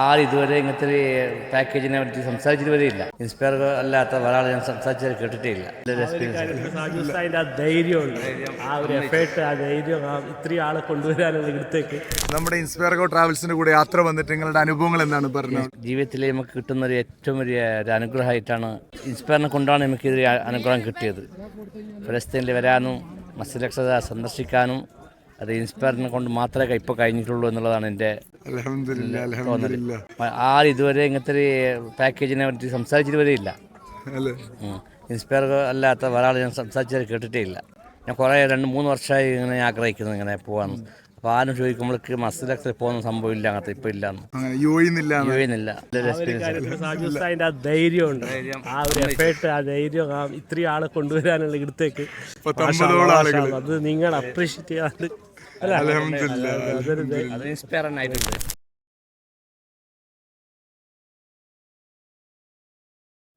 ആരും ഇതുവരെ ഇങ്ങനത്തെ ഒരു പാക്കേജിനെ പറ്റി സംസാരിച്ചിട്ട് വരെയില്ല ഇല്ല. ഇൻസ്പയർ അല്ലാത്ത ഒരാൾ ഞാൻ സംസാരിച്ചത് കേട്ടിട്ടേ ഇല്ല. ആ ധൈര്യമുണ്ട്. ആ ഒരു എഫേർട്ട് ആ ധൈര്യം ആ ഇത്രയും ആളെ കൊണ്ടുവരാനുള്ള ഇടത്തേക്ക്. നമ്മുടെ ഇൻസ്പയർഗോ ട്രാവൽസിന്റെ കൂടെ യാത്ര വന്നിട്ട് നിങ്ങളുടെ അനുഭവങ്ങൾ എന്താണ് പറഞ്ഞത്? ജീവിതത്തിൽ നമുക്ക് കിട്ടുന്ന ഒരു ഏറ്റവും വലിയ ഒരു അനുഗ്രഹമായിട്ടാണ് ഇൻസ്പയറിനെ കൊണ്ടാണ് നമുക്ക് ഇതൊരു അനുഗ്രഹം കിട്ടിയത്. ഫലസ്തീനിൽ വരാനും മസ്ജിദ് സന്ദർശിക്കാനും അത് ഇൻസ്പയറിനെ കൊണ്ട് മാത്രമേ ഇപ്പോൾ കഴിഞ്ഞിട്ടുള്ളൂ എന്നുള്ളതാണ് എന്റെ ആരും ഇതുവരെ ഇങ്ങനത്തെ ഒരു പാക്കേജിനെ പറ്റി സംസാരിച്ചിട്ട് വരെ ഇല്ല. ഇൻസ്പയർ അല്ലാത്ത ഒരാൾ ഞാൻ സംസാരിച്ചത് കേട്ടിട്ടേ ഇല്ല. ഞാൻ കുറേ രണ്ട് മൂന്ന് വർഷമായി ഇങ്ങനെ ആഗ്രഹിക്കുന്നു ഇങ്ങനെ പോകാൻ അപ്പോൾ ആരും ചോദിക്കുമ്പോഴേക്ക് മസ്സിലൊക്കെ പോകുന്ന സംഭവം ഇല്ല അങ്ങനത്തെ ഇപ്പോൾ ഇല്ലാന്ന് അങ്ങനെ യോയിന്നില്ല അതിന്റെ ആ ധൈര്യമുണ്ട്. ആ ഒരു എഫേർട്ട് ആ ധൈര്യം ആ ഇത്രയും ആളെ കൊണ്ടുവരാനുള്ള ഇടത്തേക്ക്. അത് നിങ്ങൾ അപ്രീഷിയേറ്റ് ചെയ്യാണ്ട് അലഹമില്ല അത് ഇൻസ്പയർ ആയിട്ടുണ്ട്